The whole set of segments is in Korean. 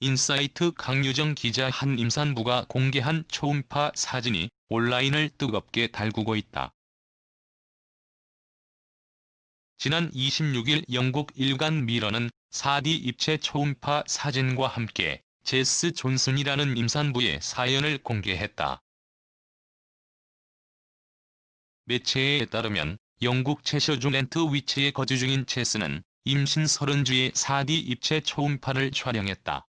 인사이트 강유정 기자 한 임산부가 공개한 초음파 사진이 온라인을 뜨겁게 달구고 있다. 지난 26일 영국 일간 미러는 4D 입체 초음파 사진과 함께 제스 존슨이라는 임산부의 사연을 공개했다. 매체에 따르면 영국 채셔주 렌트 위치에 거주 중인 제스는 임신 30주에 4D 입체 초음파를 촬영했다.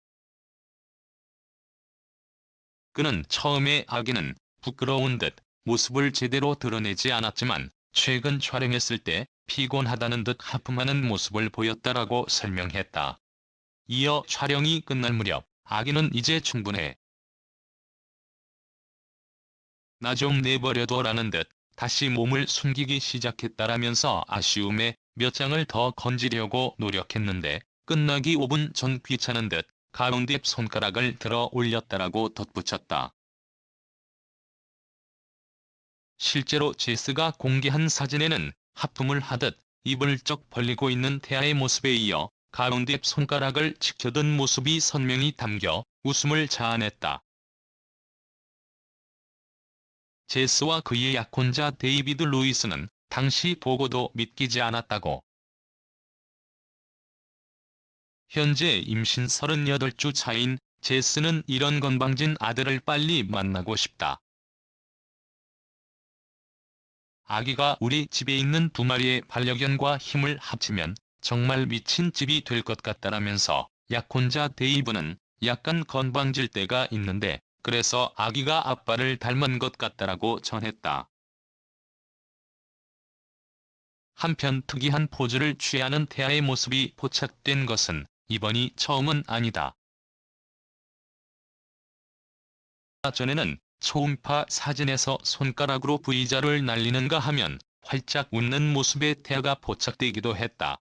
그는 처음에 아기는 부끄러운 듯 모습을 제대로 드러내지 않았지만 최근 촬영했을 때 피곤하다는 듯 하품하는 모습을 보였다라고 설명했다. 이어 촬영이 끝날 무렵 아기는 이제 충분해. 나 좀 내버려둬 라는 듯 다시 몸을 숨기기 시작했다라면서 아쉬움에 몇 장을 더 건지려고 노력했는데 끝나기 5분 전 귀찮은 듯 가운데 손가락을 들어 올렸다라고 덧붙였다. 실제로 제스가 공개한 사진에는 하품을 하듯 입을 쩍 벌리고 있는 태아의 모습에 이어 가운데 손가락을 지켜든 모습이 선명히 담겨 웃음을 자아냈다. 제스와 그의 약혼자 데이비드 루이스는 당시 보고도 믿기지 않았다고. 현재 임신 38주 차인 제스는 이런 건방진 아들을 빨리 만나고 싶다. 아기가 우리 집에 있는 두 마리의 반려견과 힘을 합치면 정말 미친 집이 될 것 같다라면서 약혼자 데이브는 약간 건방질 때가 있는데 그래서 아기가 아빠를 닮은 것 같다라고 전했다. 한편 특이한 포즈를 취하는 태아의 모습이 포착된 것은 이번이 처음은 아니다. 전에는 초음파 사진에서 손가락으로 V자를 날리는가 하면 활짝 웃는 모습의 태아가 포착되기도 했다.